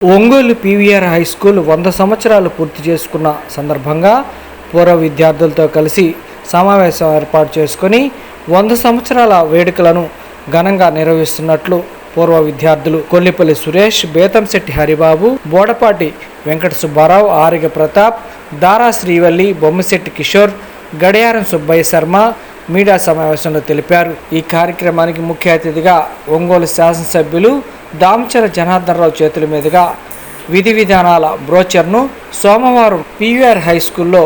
Ongole PVR high school వంద సంవత్సరాలు పూర్తి చేసుకున్న సందర్భంగా పూర్వ విద్యార్థులతో కలిసి సమావేశం ఏర్పాటు చేసుకొని వంద సంవత్సరాల వేడుకలను ఘనంగా నిర్వహిస్తున్నట్లు పూర్వ విద్యార్థులు కొల్లిపల్లి సురేష్ బేతంశెట్టి హరిబాబు బోడపాటి వెంకట సుబ్బారావు ఆరిగ ప్రతాప్ దారా శ్రీవల్లి బొమ్మశెట్టి కిషోర్ గడియారం సుబ్బయ్య శర్మ మీడియా సమావేశంలో తెలిపారు. ఈ కార్యక్రమానికి ముఖ్య అతిథిగా ఒంగోలు శాసనసభ్యులు దామచర జనార్దనరావు చేతుల మీదుగా విధి విధానాల బ్రోచర్ను సోమవారం పీవీఆర్ హై స్కూల్లో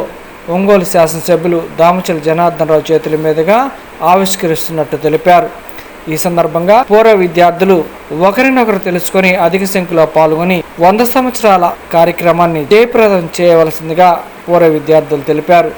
ఒంగోలు శాసనసభ్యులు దామచల జనార్దనరావు చేతుల మీదుగా ఆవిష్కరిస్తున్నట్టు తెలిపారు. ఈ సందర్భంగా పూర్వ విద్యార్థులు ఒకరినొకరు తెలుసుకొని అధిక సంఖ్యలో పాల్గొని వంద సంవత్సరాల కార్యక్రమాన్ని జయప్రదం చేయవలసిందిగా పూర్వ విద్యార్థులు తెలిపారు.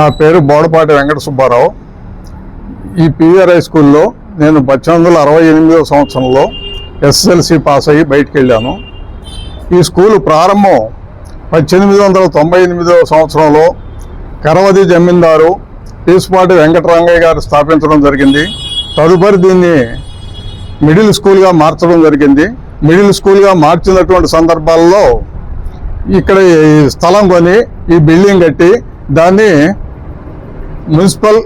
నా పేరు బోడపాటి వెంకట సుబ్బారావు ఈ పివిఆర్ హై స్కూల్లో నేను పద్దెనిమిది వందల అరవై ఎనిమిదవ సంవత్సరంలో ఎస్ఎస్ఎల్సి పాస్ అయ్యి బయటికి వెళ్ళాను. ఈ స్కూలు ప్రారంభం పద్దెనిమిది వందల తొంభై ఎనిమిదవ సంవత్సరంలో కరవది జమీందారు పీసుపాటి వెంకటరంగయ్య గారు స్థాపించడం జరిగింది. తదుపరి దీన్ని మిడిల్ స్కూల్గా మార్చడం జరిగింది. మిడిల్ స్కూల్గా మార్చినటువంటి సందర్భాల్లో ఇక్కడ ఈ స్థలం కొని ఈ బిల్డింగ్ కట్టి దాన్ని మున్సిపల్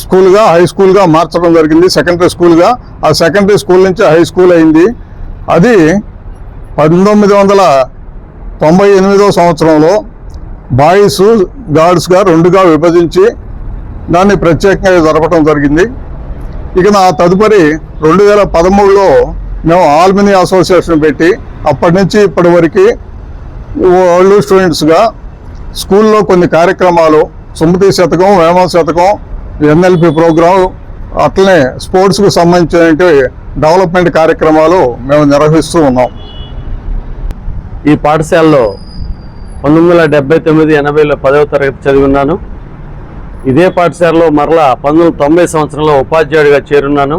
స్కూల్గా హై స్కూల్గా మార్చడం జరిగింది. సెకండరీ స్కూల్గా. ఆ సెకండరీ స్కూల్ నుంచి హై స్కూల్ అయింది. అది పంతొమ్మిది వందల తొంభై ఎనిమిదవ సంవత్సరంలో బాయ్స్ గార్డ్స్గా రెండుగా విభజించి దాన్ని ప్రత్యేకంగా జరపడం జరిగింది. ఇక నా తదుపరి రెండు వేల పదమూడులో మేము ఆల్మినీ అసోసియేషన్ పెట్టి అప్పటి నుంచి ఇప్పటి వరకు ఓల్డ్ స్టూడెంట్స్గా స్కూల్లో కొన్ని కార్యక్రమాలు సుమతి శతకం వేమ శతకం ఎన్ఎల్పి ప్రోగ్రాం అట్లనే స్పోర్ట్స్కు సంబంధించినటువంటి డెవలప్మెంట్ కార్యక్రమాలు మేము నిర్వహిస్తూ ఉన్నాం. ఈ పాఠశాలలో పంతొమ్మిది వందల డెబ్బై తొమ్మిది ఎనభైలో పదవ తరగతి చదివిన్నాను. ఇదే పాఠశాలలో మరలా పంతొమ్మిది వందల తొంభై సంవత్సరంలో ఉపాధ్యాయుడిగా చేరున్నాను.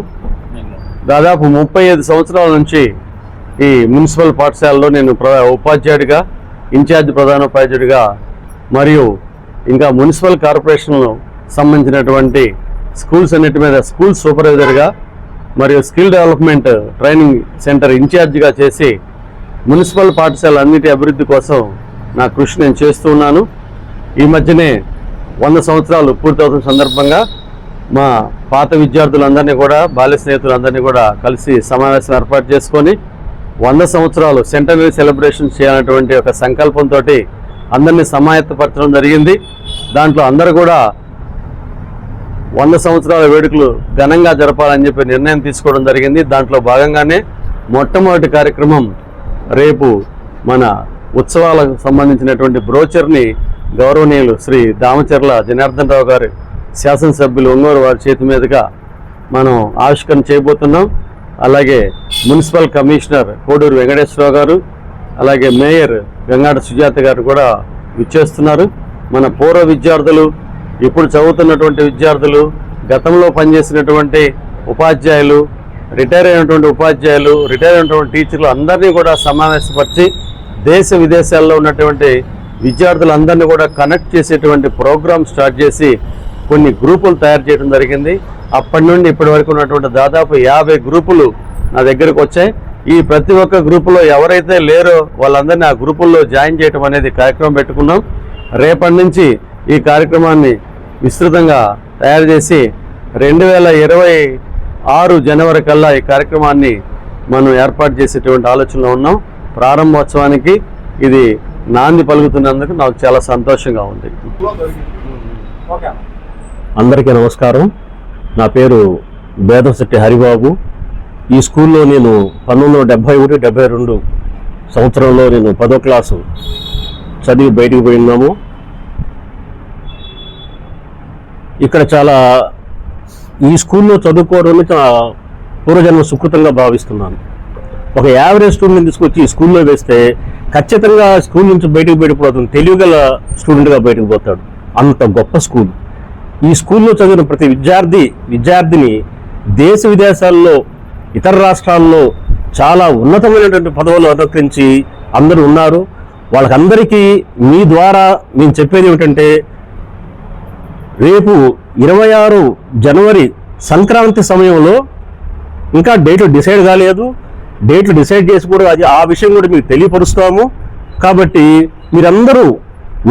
దాదాపు ముప్పై ఐదు సంవత్సరాల నుంచి ఈ మున్సిపల్ పాఠశాలలో నేను ప్ర ఉపాధ్యాయుడిగా ఇన్ఛార్జ్ ప్రధానోపాధ్యాయుడిగా మరియు ఇంకా మున్సిపల్ కార్పొరేషన్ సంబంధించినటువంటి స్కూల్స్ అన్నిటి మీద స్కూల్ సూపర్వైజర్గా మరియు స్కిల్ డెవలప్మెంట్ ట్రైనింగ్ సెంటర్ ఇన్ఛార్జిగా చేసి మున్సిపల్ పాఠశాల అన్నిటి అభివృద్ధి కోసం నా కృషి నేను చేస్తూ ఉన్నాను. ఈ మధ్యనే వంద సంవత్సరాలు పూర్తవుతున్న సందర్భంగా మా పాత విద్యార్థులందరినీ కూడా బాల్య స్నేహితులందరినీ కూడా కలిసి సమావేశం ఏర్పాటు చేసుకొని వంద సంవత్సరాలు సెంటనరీ సెలబ్రేషన్ చేయాలన్నటువంటి ఒక సంకల్పంతో అందరినీ సమాయత్తపరచడం జరిగింది. దాంట్లో అందరూ కూడా వంద సంవత్సరాల వేడుకలు ఘనంగా జరపాలని చెప్పి నిర్ణయం తీసుకోవడం జరిగింది. దాంట్లో భాగంగానే మొట్టమొదటి కార్యక్రమం రేపు మన ఉత్సవాలకు సంబంధించినటువంటి బ్రోచర్ని గౌరవనీయులు శ్రీ దామచర్ల జనార్దన్ రావు గారి శాసనసభ్యులు ఒంగోరు వారి చేతి మీదుగా మనం ఆవిష్కరణ చేయబోతున్నాం. అలాగే మున్సిపల్ కమిషనర్ కోడూరు వెంకటేశ్వరరావు గారు అలాగే మేయర్ గంగాడ సుజాత గారు కూడా విచ్చేస్తున్నారు. మన పూర్వ విద్యార్థులు ఇప్పుడు చదువుతున్నటువంటి విద్యార్థులు గతంలో పనిచేసినటువంటి ఉపాధ్యాయులు రిటైర్ అయినటువంటి ఉపాధ్యాయులు రిటైర్ అయినటువంటి టీచర్లు అందరినీ కూడా సమావేశపరిచి దేశ విదేశాల్లో ఉన్నటువంటి విద్యార్థులందరినీ కూడా కనెక్ట్ చేసేటువంటి ప్రోగ్రామ్ స్టార్ట్ చేసి కొన్ని గ్రూపులు తయారు చేయడం జరిగింది. అప్పటి నుండి ఇప్పటి వరకు ఉన్నటువంటి దాదాపు యాభై గ్రూపులు నా దగ్గరకు వచ్చాయి. ఈ ప్రతి ఒక్క గ్రూపులో ఎవరైతే లేరో వాళ్ళందరినీ ఆ గ్రూపుల్లో జాయిన్ చేయడం అనేది కార్యక్రమం పెట్టుకున్నాం. రేపటి నుంచి ఈ కార్యక్రమాన్ని విస్తృతంగా తయారు చేసి రెండు వేల ఇరవై ఆరు జనవరి కల్లా ఈ కార్యక్రమాన్ని మనం ఏర్పాటు చేసేటువంటి ఆలోచనలో ఉన్నాం. ప్రారంభోత్సవానికి ఇది నాంది పలుకుతున్నందుకు నాకు చాలా సంతోషంగా ఉంది. అందరికీ నమస్కారం. నా పేరు బేదంశెట్టి హరిబాబు. ఈ స్కూల్లో నేను పంతొమ్మిది వందల డెబ్బై ఒకటి డెబ్బై రెండు సంవత్సరంలో నేను పదో క్లాసు చదివి బయటికి పోయినాము ఇక్కడ చాలా ఈ స్కూల్లో చదువుకోవడం పూర్వజన్మ సుకృతంగా భావిస్తున్నాను. ఒక యావరేజ్ స్టూడెంట్ తీసుకొచ్చి ఈ స్కూల్లో వేస్తే ఖచ్చితంగా స్కూల్ నుంచి బయటకు బయటకు తెలివిగల స్టూడెంట్గా బయటకు పోతాడు. అంత గొప్ప స్కూల్. ఈ స్కూల్లో చదివిన ప్రతి విద్యార్థి విద్యార్థిని దేశ విదేశాల్లో ఇతర రాష్ట్రాల్లో చాలా ఉన్నతమైనటువంటి పదవులు అలంకరించి అందరూ ఉన్నారు. వాళ్ళకందరికీ మీ ద్వారా నేను చెప్పేది ఏమిటంటే రేపు ఇరవై ఆరు జనవరి సంక్రాంతి సమయంలో ఇంకా డేట్లు డిసైడ్ కాలేదు. డేట్లు డిసైడ్ చేసి కూడా అది ఆ విషయం కూడా మీకు తెలియపరుస్తాము. కాబట్టి మీరందరూ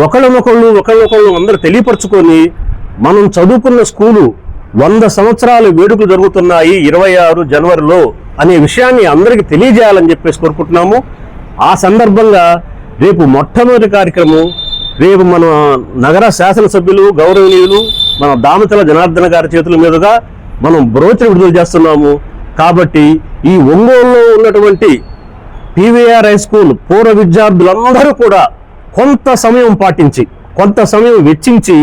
ఒకళ్ళనొకళ్ళు ఒకళ్ళనొకళ్ళు అందరూ తెలియపరుచుకొని మనం చదువుకున్న స్కూలు వంద సంవత్సరాలు వేడుకలు జరుగుతున్నాయి ఇరవై ఆరు జనవరిలో అనే విషయాన్ని అందరికీ తెలియజేయాలని చెప్పేసి కోరుకుంటున్నాము. ఆ సందర్భంగా రేపు మొట్టమొదటి కార్యక్రమం రేపు మన నగర శాసనసభ్యులు గౌరవనీయులు మన దామతల జనార్దన గారి చేతుల మీదుగా మనం బ్రోచర్ విడుదల చేస్తున్నాము. కాబట్టి ఈ ఒంగోలులో ఉన్నటువంటి పీవీఆర్ హై స్కూల్ పూర్వ విద్యార్థులందరూ కూడా కొంత సమయం పాటించి కొంత సమయం వెచ్చించి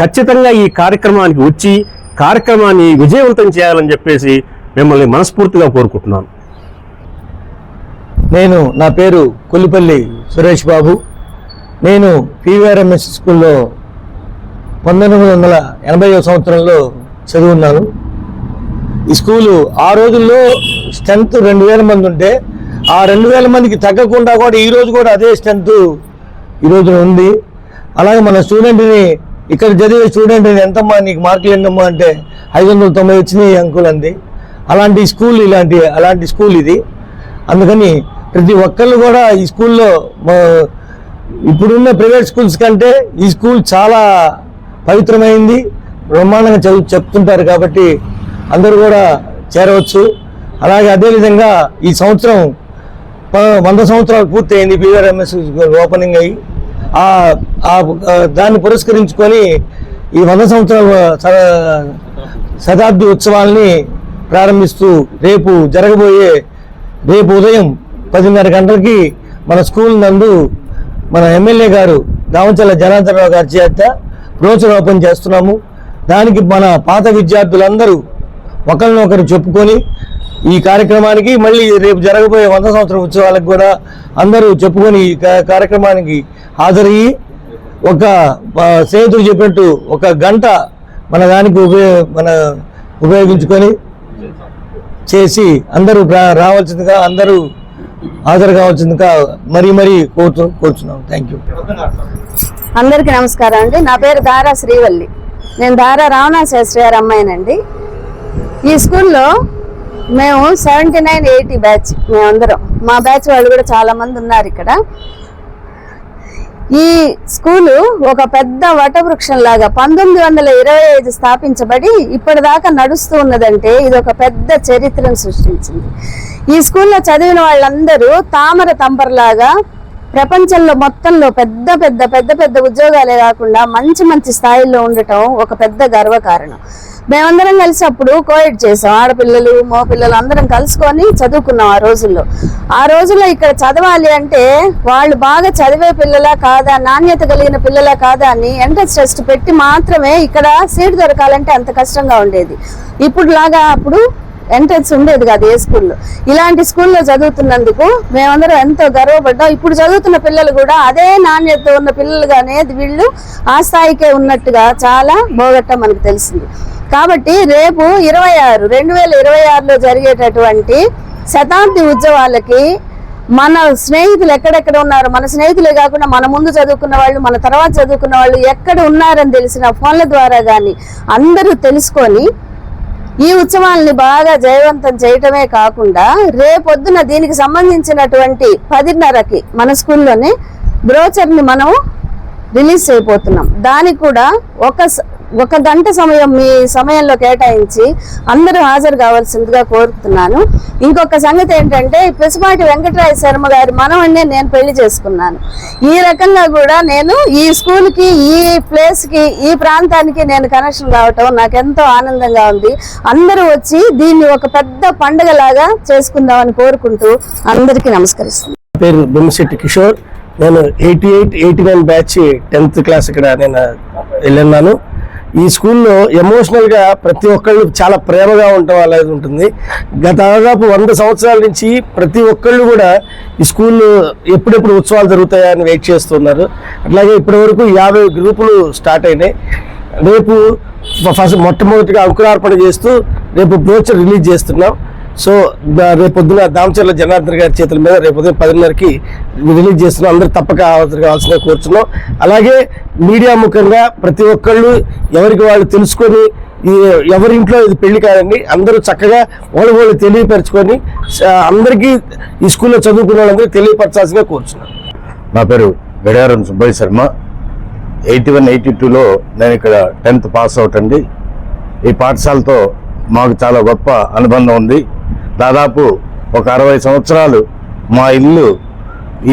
ఖచ్చితంగా ఈ కార్యక్రమానికి వచ్చి కార్యక్రమాన్ని విజయవంతం చేయాలని చెప్పేసి మిమ్మల్ని మనస్ఫూర్తిగా కోరుకుంటున్నాను. నేను నా పేరు కొల్లిపల్లి సురేష్ బాబు. నేను పివిఆర్ఎంఎస్ స్కూల్లో పంతొమ్మిది వందల ఎనభై సంవత్సరంలో చదువున్నాను. ఈ స్కూలు ఆ రోజుల్లో స్ట్రెంత్ రెండు వేల మంది ఉంటే ఆ రెండు వేల మందికి తగ్గకుండా కూడా ఈరోజు కూడా అదే స్ట్రెంత్ ఈ రోజున ఉంది. అలాగే మన స్టూడెంట్ని ఇక్కడ చదివే స్టూడెంట్ ఎంతమ్మా నీకు మార్కులు ఎన్నమ్మా అంటే ఐదు వందల తొంభై వచ్చినాయి అంకుల్ అంది. అలాంటి స్కూల్ ఇలాంటి అలాంటి స్కూల్ ఇది. అందుకని ప్రతి ఒక్కళ్ళు కూడా ఈ స్కూల్లో ఇప్పుడున్న ప్రైవేట్ స్కూల్స్ కంటే ఈ స్కూల్ చాలా పవిత్రమైంది. బ్రహ్మాండంగా చదువు చెప్తుంటారు కాబట్టి అందరూ కూడా చేరవచ్చు. అలాగే అదేవిధంగా ఈ సంవత్సరం వంద సంవత్సరాలు పూర్తయింది. బీఆర్ఎంఎస్ ఓపెనింగ్ అయ్యి. దాన్ని పురస్కరించుకొని ఈ వంద సంవత్సరాల శతాబ్ది ఉత్సవాల్ని ప్రారంభిస్తూ రేపు జరగబోయే రేపు ఉదయం పదిన్నర గంటలకి మన స్కూల్ నందు మన ఎమ్మెల్యే గారు దామచల్ల జనార్దనరావు గారి చేత బ్రోచర్ ఓపెన్ చేస్తున్నాము. దానికి మన పాత విద్యార్థులందరూ ఒకరినొకరు చెప్పుకొని ఈ కార్యక్రమానికి మళ్ళీ రేపు జరగబోయే వంద సంవత్సర ఉత్సవాలకు కూడా అందరూ చెప్పుకొని ఈ కార్యక్రమానికి హాజరయ్యి ఒక స్నేహితుడు చెప్పినట్టు ఒక గంట మన దానికి ఉపయోగ మన ఉపయోగించుకొని చేసి అందరూ రావాల్సిందిగా అందరూ హాజరు కావాల్సిందిగా మరీ మరీ కోరుతు కోరుచున్నాం. థ్యాంక్ యూ అందరికీ నమస్కారం అండి. నా పేరు దారా శ్రీవల్లి. నేను దారా రావణా శాస్త్రి గారు అమ్మాయినండి. ఈ స్కూల్లో మేము సెవెంటీ నైన్ ఎయిటీ బ్యాచ్ మేమందరం. మా బ్యాచ్ వాళ్ళు కూడా చాలామంది ఉన్నారు ఇక్కడ. ఈ స్కూలు ఒక పెద్ద వటవృక్షం లాగా పంతొమ్మిది వందల ఇరవై ఐదు స్థాపించబడి ఇప్పటిదాకా నడుస్తూ ఉన్నదంటే ఇది ఒక పెద్ద చరిత్రను సృష్టించింది. ఈ స్కూల్లో చదివిన వాళ్ళందరూ తామర తంపరలాగా ప్రపంచంలో మొత్తంలో పెద్ద పెద్ద పెద్ద పెద్ద ఉద్యోగాలే కాకుండా మంచి మంచి స్థాయిలో ఉండటం ఒక పెద్ద గర్వకారణం. మేమందరం కలిసి అప్పుడు కోవిడ్ చేసాం ఆడపిల్లలు మో పిల్లలు అందరం కలుసుకొని చదువుకున్నాం ఆ రోజుల్లో. ఆ రోజుల్లో ఇక్కడ చదవాలి అంటే వాళ్ళు బాగా చదివే పిల్లలా కాదా నాణ్యత కలిగిన పిల్లలా కాదా అని ఎంట్రన్స్ టెస్ట్ పెట్టి మాత్రమే ఇక్కడ సీట్ దొరకాలంటే అంత కష్టంగా ఉండేది. ఇప్పుడు లాగా అప్పుడు ఎంట్రన్స్ ఉండేది కాదు ఏ స్కూల్లో ఇలాంటి స్కూల్లో చదువుతున్నందుకు మేమందరం ఎంతో గర్వపడ్డాం. ఇప్పుడు చదువుతున్న పిల్లలు కూడా అదే నాణ్యత ఉన్న పిల్లలుగానే వీళ్ళు ఆ స్థాయికే ఉన్నట్టుగా చాలా బోగట్ట మనకు తెలిసింది. కాబట్టి రేపు ఇరవై ఆరు రెండు వేల ఇరవై ఆరులో జరిగేటటువంటి శతాబ్ది ఉత్సవాలకి మన స్నేహితులు ఎక్కడెక్కడ ఉన్నారు? మన స్నేహితులే కాకుండా మన ముందు చదువుకున్న వాళ్ళు మన తర్వాత చదువుకున్న వాళ్ళు ఎక్కడ ఉన్నారని తెలిసిన ఫోన్ల ద్వారా కానీ అందరూ తెలుసుకొని ఈ ఉత్సవాల్ని బాగా జయవంతం చేయటమే కాకుండా రేపొద్దున దీనికి సంబంధించినటువంటి పదిన్నరకి మన స్కూల్లోనే బ్రోచర్ని మనం రిలీజ్ చేయబోతున్నాం. దానికి కూడా ఒక స- ఒక గంట సమయం మీ సమయంలో కేటాయించి అందరూ హాజరు కావాల్సిందిగా కోరుతున్నాను. ఇంకొక సంగతి ఏంటంటే పిసిపాటి వెంకటరాయ శర్మ గారి మనవన్నే నేను పెళ్ళి చేసుకున్నాను. ఈ రకంగా కూడా నేను ఈ స్కూల్కి ఈ ప్లేస్కి ఈ ప్రాంతానికి నేను కనెక్షన్ రావటం నాకు ఎంతో ఆనందంగా ఉంది. అందరూ వచ్చి దీన్ని ఒక పెద్ద పండుగలాగా చేసుకుందామని కోరుకుంటూ అందరికీ నమస్కరిస్తున్నాను. పేరు బొమ్మశెట్టి కిషోర్. నేను eighty eight eighty nine batch tenth class ఇక్కడ నేను వెళ్ళన్నాను. ఈ స్కూల్లో ఎమోషనల్గా ప్రతి ఒక్కళ్ళు చాలా ప్రేమగా ఉండటం అనేది ఉంటుంది. గత దాదాపు వంద సంవత్సరాల నుంచి ప్రతి ఒక్కళ్ళు కూడా ఈ స్కూల్లో ఎప్పుడెప్పుడు ఉత్సవాలు జరుగుతాయా అని వెయిట్ చేస్తున్నారు. అట్లాగే ఇప్పటి వరకు యాభై గ్రూపులు స్టార్ట్ అయినాయి. రేపు ఫస్ట్ మొట్టమొదటిగా అంకురార్పణ చేస్తూ రేపు బ్రోచర్ రిలీజ్ చేస్తున్నాం. సో రేపొద్దున దామచర్ల జనార్దన్ గారి చేతుల మీద రేపు పదిన్నరకి రిలీజ్ చేస్తున్నాం అందరూ తప్పక హాజరు కావాల్సిన కోరుతున్నాం అలాగే మీడియా ముఖంగా ప్రతి ఒక్కళ్ళు ఎవరికి వాళ్ళు తెలుసుకొని ఎవరింట్లో ఇది పెళ్ళి కాదండి అందరూ చక్కగా వాళ్ళు వాళ్ళు తెలియపరచుకొని అందరికీ ఈ స్కూల్లో చదువుకున్న వాళ్ళందరూ తెలియపరచాల్సిందిగా కోరుచున్నాం. నా పేరు Gadiyaram Subbaiah Sharma. Eighty one eighty టూలో నేను ఇక్కడ టెన్త్ పాస్ అవుట్ అండి. ఈ పాఠశాలతో మాకు చాలా గొప్ప అనుబంధం ఉంది. దాదాపు ఒక అరవై సంవత్సరాలు మా ఇల్లు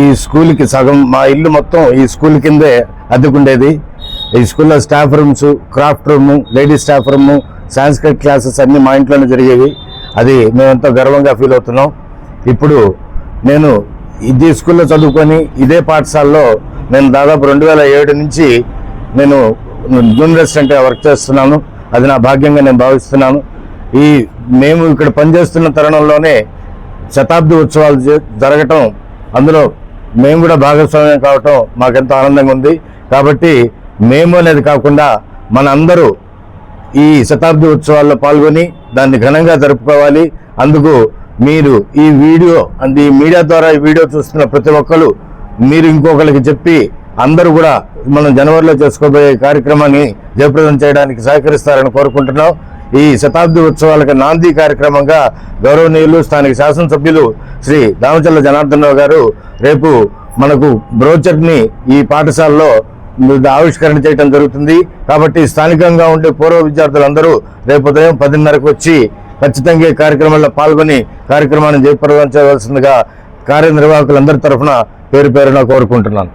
ఈ స్కూల్కి సగం మా ఇల్లు మొత్తం ఈ స్కూల్ కిందే అద్దెకుండేది. ఈ స్కూల్లో staff rooms craft room ladies staff room Sanskrit classes అన్నీ మా ఇంట్లోనే జరిగేవి. అది మేమెంతో గర్వంగా ఫీల్ అవుతున్నాం. ఇప్పుడు నేను ఇదే స్కూల్లో చదువుకొని ఇదే పాఠశాలలో నేను దాదాపు రెండు వేల ఏడు నుంచి నేను జూన్ రెసిడెంట్గా వర్క్ చేస్తున్నాను. అది నా భాగ్యంగా నేను భావిస్తున్నాను. ఈ మేము ఇక్కడ పనిచేస్తున్న తరుణంలోనే శతాబ్ది ఉత్సవాలు జ- జరగటం అందులో మేము కూడా భాగస్వామ్యం కావటం మాకెంతో ఆనందంగా ఉంది. కాబట్టి మేము అనేది కాకుండా మన అందరూ ఈ శతాబ్ది ఉత్సవాల్లో పాల్గొని దాన్ని ఘనంగా జరుపుకోవాలి. అందుకు మీరు ఈ వీడియో అంటే ఈ మీడియా ద్వారా ఈ వీడియో చూస్తున్న ప్రతి ఒక్కరు మీరు ఇంకొకరికి చెప్పి అందరూ కూడా మనం జనవరిలో చేసుకోబోయే కార్యక్రమాన్ని జయప్రదం చేయడానికి సహకరిస్తారని కోరుకుంటున్నాం. ఈ శతాబ్ది ఉత్సవాలకు నాంది కార్యక్రమంగా గౌరవనీయులు స్థానిక శాసనసభ్యులు శ్రీ దామచల్ల జనార్దన్ గారు రేపు మనకు బ్రోచర్ని ఈ పాఠశాలలో ఆవిష్కరణ చేయడం జరుగుతుంది. కాబట్టి స్థానికంగా ఉండే పూర్వ విద్యార్థులందరూ రేపు ఉదయం పదిన్నరకు వచ్చి ఖచ్చితంగా ఈ కార్యక్రమంలో పాల్గొని కార్యక్రమాన్ని జయప్రదం చేయవలసిందిగా కార్యనిర్వాహకులందరి తరఫున పేరు పేరున కోరుకుంటున్నాను.